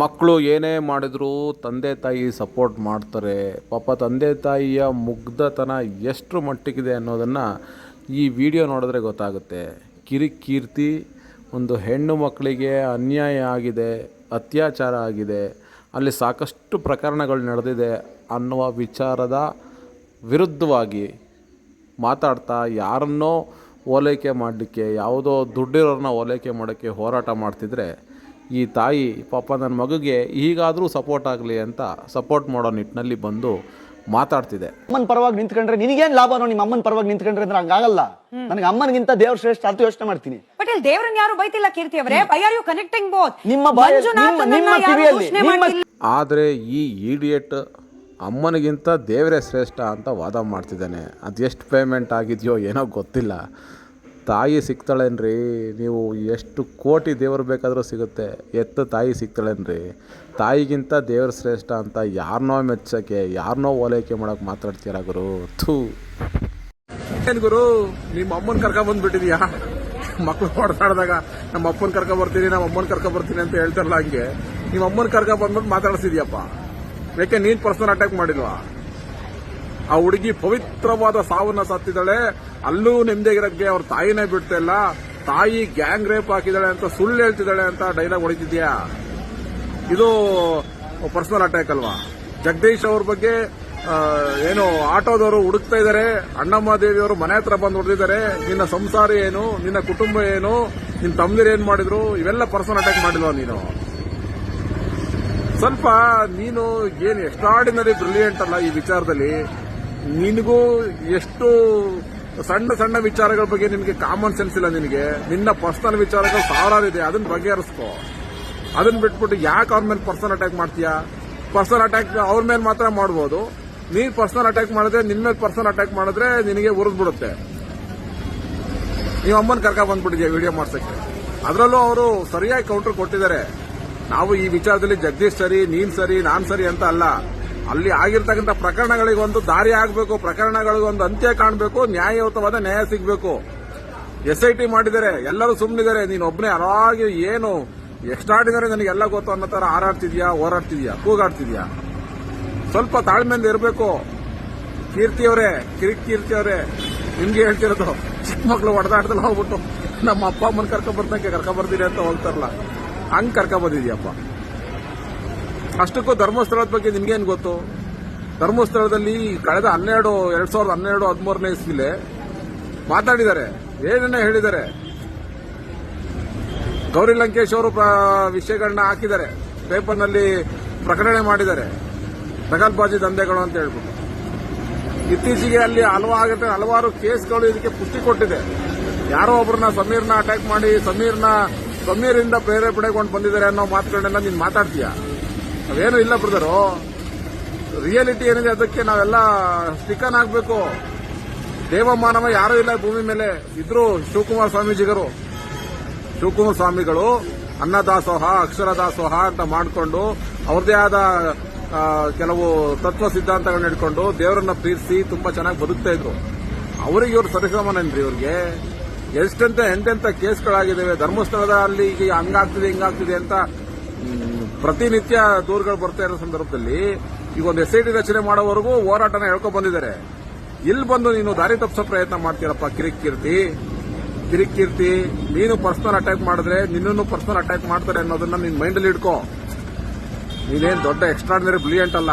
ಮಕ್ಕಳು ಏನೇ ಮಾಡಿದರೂ ತಂದೆ ತಾಯಿ ಸಪೋರ್ಟ್ ಮಾಡ್ತಾರೆ. ಪಾಪ ತಂದೆ ತಾಯಿಯ ಮುಗ್ಧತನ ಎಷ್ಟು ಮಟ್ಟಿಗಿದೆ ಅನ್ನೋದನ್ನು ಈ ವಿಡಿಯೋ ನೋಡಿದ್ರೆ ಗೊತ್ತಾಗುತ್ತೆ. ಕಿರಿಕೀರ್ತಿ, ಒಂದು ಹೆಣ್ಣು ಮಕ್ಕಳಿಗೆ ಅನ್ಯಾಯ ಆಗಿದೆ, ಅತ್ಯಾಚಾರ ಆಗಿದೆ, ಅಲ್ಲಿ ಸಾಕಷ್ಟು ಪ್ರಕರಣಗಳು ನಡೆದಿದೆ ಅನ್ನುವ ವಿಚಾರದ ವಿರುದ್ಧವಾಗಿ ಮಾತಾಡ್ತಾ ಯಾರನ್ನೋ ಓಲೈಕೆ ಮಾಡಲಿಕ್ಕೆ, ಯಾವುದೋ ದುಡ್ಡಿರೋರನ್ನ ಓಲೈಕೆ ಮಾಡೋಕ್ಕೆ ಹೋರಾಟ ಮಾಡ್ತಿದ್ರೆ ಈ ತಾಯಿ ಪಾಪ ನನ್ನ ಮಗುಗೆ ಈಗಾದರೂ ಸಪೋರ್ಟ್ ಆಗಲಿ ಅಂತ ಸಪೋರ್ಟ್ ಮಾಡೋ ನಿಟ್ಟಿನಲ್ಲಿ ಬಂದು ಮಾತಾಡ್ತಿದೆ. ಅಮ್ಮನ ಪರವಾಗಿ ನಿಂತ್ಕೊಂಡ್ರೆ ನಿನಗೇನು ಲಾಭ ನೋಡಿ ನಿಮ್ಮ ಅಮ್ಮನ ಪರವಾಗಿ ನಿಂತ್ಕೊಂಡ್ರೆ ಅಂದ್ರೆ ಹಂಗಾಗಲ್ಲ. ನನಗೆ ಅಮ್ಮನಿಗಿಂತ ದೇವ್ರ ಶ್ರೇಷ್ಠ ಅಂತ ಯೋಚನೆ ಮಾಡ್ತೀನಿ. ಬಟ್ ಇಲ್ಲಿ ದೇವರನ್ನ ಯಾರು ಬೈತಿಲ್ಲ ಕೀರ್ತಿ ಅವರೇ? I are you connecting both ನಿಮ್ಮ ನಿಮ್ಮ- ನಿಮ್ಮ ಕಿವಿಯಲ್ಲಿ- ನಿಮ್ಮ- ಆದರೆ ಈ ಇಡಿಯಟ್ ಅಮ್ಮನಿಗಿಂತ ದೇವರೇ ಶ್ರೇಷ್ಠ ಅಂತ ವಾದ ಮಾಡ್ತಿದ್ದಾನೆ. ಎಷ್ಟು ಪೇಮೆಂಟ್ ಆಗಿದೆಯೋ ಏನೋ ಗೊತ್ತಿಲ್ಲ. ತಾಯಿ ಸಿಗ್ತಾಳೇನ್ರಿ? ನೀವು ಎಷ್ಟು ಕೋಟಿ ದೇವರು ಬೇಕಾದರೂ ಸಿಗುತ್ತೆ. ಎತ್ತ ತಾಯಿ ಸಿಗ್ತಾಳೇನ್ರಿ? ತಾಯಿಗಿಂತ ದೇವ್ರ ಶ್ರೇಷ್ಠ ಅಂತ ಯಾರನ್ನೋ ಮೆಚ್ಚೋಕ್ಕೆ ಯಾರನ್ನೋ ಓಲೈಕೆ ಮಾಡೋಕೆ ಮಾತಾಡ್ತೀರಾ ಗುರು? ಥೂ. ಏನು ಗುರು, ನಿಮ್ಮ ಅಮ್ಮನ ಕರ್ಕೊಂಬಂದ್ಬಿಟ್ಟಿದ್ಯಾ ಮಕ್ಕಳು ಹೊಡೆದಾಡ್ದಾಗ ನಮ್ಮ ಅಪ್ಪನ ಕರ್ಕ ಬರ್ತೀನಿ, ನಮ್ಮ ಅಮ್ಮನ ಕರ್ಕ ಬರ್ತೀನಿ ಅಂತ ಹೇಳ್ತಾರಲ್ಲ ಹಂಗೆ. ನಿಮ್ಮ ಅಮ್ಮನ ಕರ್ಕ ಬಂದ್ಬಿಟ್ಟು ಮಾತಾಡ್ಸಿದ್ಯಪ್ಪ. ಯಾಕೆ ನೀನ್ ಪರ್ಸನಲ್ ಅಟ್ಯಾಕ್ ಮಾಡಿಲ್ವಾ? ಆ ಹುಡುಗಿ ಪವಿತ್ರವಾದ ಸಾವನ್ನ ಸತ್ತಿದ್ದಾಳೆ ಅಲ್ಲೂ ನೆಮ್ಮದಿಯಾಗಿರಕ್ಕೆ ಅವ್ರ ತಾಯಿನೇ ಬಿಡ್ತಾ ಇಲ್ಲ. ತಾಯಿ ಗ್ಯಾಂಗ್ ರೇಪ್ ಹಾಕಿದಾಳೆ ಅಂತ, ಸುಳ್ಳು ಹೇಳ್ತಿದ್ದಾಳೆ ಅಂತ ಡೈಲಾಗ್ ಹೊಡಿತಿದ್ಯಾ? ಇದು ಪರ್ಸನಲ್ ಅಟ್ಯಾಕ್ ಅಲ್ವಾ? ಜಗದೀಶ್ ಅವ್ರ ಬಗ್ಗೆ ಏನು ಆಟೋದವರು ಹುಡುಕ್ತಾ ಇದ್ದಾರೆ. ಅಣ್ಣಮ್ಮ ದೇವಿಯವರು ಮನೆ ಹತ್ರ ಬಂದು ಹೊಡೆದಿದ್ದಾರೆ. ನಿನ್ನ ಸಂಸಾರ ಏನು? ನಿನ್ನ ಕುಟುಂಬ ಏನು? ನಿನ್ನ ತಮ್ಮದಿರು ಏನ್ ಮಾಡಿದ್ರು? ಇವೆಲ್ಲ ಪರ್ಸನಲ್ ಅಟ್ಯಾಕ್ ಮಾಡಿಲ್ವಾ ನೀನು? ಸ್ವಲ್ಪ ನೀನು ಏನು ಎಕ್ಸ್ಟ್ರಾಡಿನರಿ ಬ್ರಿಲಿಯಂಟ್ ಅಲ್ಲ ಈ ವಿಚಾರದಲ್ಲಿ. ನಿನಗೂ ಎಷ್ಟು ಸಣ್ಣ ಸಣ್ಣ ವಿಚಾರಗಳ ಬಗ್ಗೆ ನಿನಗೆ ಕಾಮನ್ ಸೆನ್ಸ್ ಇಲ್ಲ ನಿನಗೆ ನಿನ್ನ ಪರ್ಸನಲ್ ವಿಚಾರಗಳು ಸಾವಿರಾರು ಇದೆ, ಅದನ್ನ ಬಗೆಹರಿಸ್ಕೋ. ಅದನ್ನ ಬಿಟ್ಬಿಟ್ಟು ಯಾಕೆ ಅವ್ರ ಮೇಲೆ ಪರ್ಸನಲ್ ಅಟ್ಯಾಕ್ ಮಾಡ್ತೀಯಾ? ಪರ್ಸನಲ್ ಅಟ್ಯಾಕ್ ಅವ್ರ ಮೇಲೆ ಮಾತ್ರ ಮಾಡ್ಬೋದು. ನೀನ್ ಪರ್ಸನಲ್ ಅಟ್ಯಾಕ್ ಮಾಡಿದ್ರೆ, ನಿನ್ ಮೇಲೆ ಪರ್ಸನಲ್ ಅಟ್ಯಾಕ್ ಮಾಡಿದ್ರೆ ನಿನಗೆ ಉರಿದ್ಬಿಡುತ್ತೆ. ನೀವು ಅಮ್ಮನ ಕರ್ಕ ಬಂದ್ಬಿಟ್ಟಿದ್ಯಾ ವಿಡಿಯೋ ಮಾಡ್ಸಕ್ಕೆ? ಅದರಲ್ಲೂ ಅವರು ಸರಿಯಾಗಿ ಕೌಂಟರ್ ಕೊಟ್ಟಿದ್ದಾರೆ. ನಾವು ಈ ವಿಚಾರದಲ್ಲಿ ಜಗದೀಶ್ ಸರಿ, ನೀನ್ ಸರಿ, ನಾನ್ ಸರಿ ಅಂತ ಅಲ್ಲ. ಅಲ್ಲಿ ಆಗಿರ್ತಕ್ಕಂಥ ಪ್ರಕರಣಗಳಿಗೆ ಒಂದು ದಾರಿ ಆಗಬೇಕು ಪ್ರಕರಣಗಳಿಗೆ ಒಂದು ಅಂತ್ಯ ಕಾಣಬೇಕು, ನ್ಯಾಯಯುತವಾದ ನ್ಯಾಯ ಸಿಗಬೇಕು. ಎಸ್ ಐ ಟಿ ಮಾಡಿದ್ದಾರೆ ಎಲ್ಲರೂ ಸುಮ್ಮನಿದ್ದಾರೆ ನೀನು ಒಬ್ಬನೇ ಅರಾಗಿ ಏನು ಎಕ್ಸ್ಟ್ರಾಡಿನರಿ ನನಗೆಲ್ಲ ಗೊತ್ತು ಅನ್ನೋ ತರ ಹಾರಾಡ್ತಿದ್ಯಾ, ಹೋರಾಡ್ತಿದ್ಯಾ, ಕೂಗಾಡ್ತಿದ್ಯಾ? ಸ್ವಲ್ಪ ತಾಳ್ಮೆಯಿಂದ ಇರಬೇಕು. ಕೀರ್ತಿಯವರೇ, ಕಿರಿಕ್ ಕೀರ್ತಿ ಅವರೇ ನಿಮ್ಗೆ ಹೇಳ್ತಿರೋದು, ಚಿಕ್ಕ ಮಕ್ಕಳು ಹೊಡೆದಾಡ್ದಲ್ಲಿ ಹೋಗ್ಬಿಟ್ಟು, ನಮ್ಮ ಅಪ್ಪ ಅಮ್ಮನ ಕರ್ಕೊಂಡ್ ಬರ್ತೀರಿ ಅಂತ ಹೋಗ್ತಾರಲ್ಲ, ಹಂಗ್ ಕರ್ಕೊಂಡ್ ಬಂದಿದ್ಯಪ್ಪ ಅಷ್ಟಕ್ಕೂ ಧರ್ಮಸ್ಥಳದ ಬಗ್ಗೆ ನಿಮ್ಗೇನು ಗೊತ್ತು? ಧರ್ಮಸ್ಥಳದಲ್ಲಿ ಕಳೆದ ಹನ್ನೆರಡು, ಎರಡ್ ಸಾವಿರದ ಹನ್ನೆರಡು, ಹದಿಮೂರನೇ ಇಸ್ವಿಲೆ ಮಾತಾಡಿದ್ದಾರೆ ಏನನ್ನ ಹೇಳಿದ್ದಾರೆ. ಗೌರಿ ಲಂಕೇಶ್ ಅವರು ವಿಷಯಗಳನ್ನ ಹಾಕಿದ್ದಾರೆ, ಪೇಪರ್ನಲ್ಲಿ ಪ್ರಕಟಣೆ ಮಾಡಿದ್ದಾರೆ ದಗಲ್ಬಾಜಿ ದಂಧೆಗಳು ಅಂತ ಹೇಳ್ಬಿಟ್ಟು. ಇತ್ತೀಚೆಗೆ ಅಲ್ಲಿ ಹಲವಾರು ಹಲವಾರು ಕೇಸ್ಗಳು ಇದಕ್ಕೆ ಪುಷ್ಟಿ ಕೊಟ್ಟಿದೆ. ಯಾರೋ ಒಬ್ಬರನ್ನ ಸಮೀರ್ನ ಅಟ್ಯಾಕ್ ಮಾಡಿ, ಸಮೀರ್ನ ಸಮೀರಿಂದ ಪ್ರೇರೇಪಣೆಗೊಂಡು ಬಂದಿದ್ದಾರೆ ಅನ್ನೋ ಮಾತುಗಳನ್ನೆಲ್ಲ ನೀನು ಮಾತಾಡ್ತೀಯ? ಅವೇನು ಇಲ್ಲ ಬ್ರದರು ರಿಯಾಲಿಟಿ ಏನಿದೆ ಅದಕ್ಕೆ ನಾವೆಲ್ಲ ಸ್ಟಿಕನ್ ಆಗಬೇಕು ದೇವಮಾನವ ಯಾರೂ ಇಲ್ಲ ಭೂಮಿ ಮೇಲೆ. ಇದ್ರು ಶಿವಕುಮಾರ ಸ್ವಾಮೀಜಿಗರು. ಶಿವಕುಮಾರ ಸ್ವಾಮಿಗಳು ಅನ್ನದಾಸೋಹ ಅಕ್ಷರ ದಾಸೋಹ ಅಂತ ಮಾಡಿಕೊಂಡು ಅವ್ರದೇ ಆದ ಕೆಲವು ತತ್ವ ಸಿದ್ಧಾಂತಗಳನ್ನ ಇಟ್ಕೊಂಡು ದೇವರನ್ನ ಪ್ರೀತಿಸಿ ತುಂಬಾ ಚೆನ್ನಾಗಿ ಬದುಕ್ತಾ ಇದ್ರು. ಅವರಿಗೆ ಇವ್ರು ಸರಿಸಮಾನೇನ್ರಿ ಇವ್ರಿಗೆ? ಎಷ್ಟಂತ, ಎಂತೆಂತ ಕೇಸ್ಗಳಾಗಿದ್ದಾವೆ ಧರ್ಮಸ್ಥಳದಲ್ಲಿ ಈಗ ಹಂಗಾಗ್ತಿದೆ, ಹಿಂಗಾಗ್ತಿದೆ ಅಂತ ಪ್ರತಿನಿತ್ಯ ದೂರುಗಳು ಬರ್ತಾ ಇರೋ ಸಂದರ್ಭದಲ್ಲಿ ಈಗ ಒಂದು ಎಸ್ ರಚನೆ ಮಾಡೋವರೆಗೂ ಹೋರಾಟನ ಹೇಳ್ಕೊಂಡು ಬಂದಿದ್ದಾರೆ. ಇಲ್ಲಿ ಬಂದು ನೀನು ದಾರಿ ತಪ್ಪಿಸೋ ಪ್ರಯತ್ನ ಮಾಡ್ತೀರಪ್ಪ ಕಿರಿಕ್ ಕೀರ್ತಿ ಕಿರಿಕ್ ಕೀರ್ತಿ ನೀನು ಪರ್ಸನಲ್ ಅಟ್ಯಾಕ್ ಮಾಡಿದ್ರೆ ನಿನ್ನನ್ನು ಪರ್ಸನಲ್ ಅಟ್ಯಾಕ್ ಮಾಡ್ತಾರೆ ಅನ್ನೋದನ್ನ ನಿನ್ನ ಮೈಂಡಲ್ಲಿ ಇಟ್ಕೋ. ನೀನೇನ್ ದೊಡ್ಡ ಎಕ್ಸ್ಟ್ರಾರ್ಡಿನರಿ ಬ್ರಿಲಿಯಂಟ್ ಅಲ್ಲ.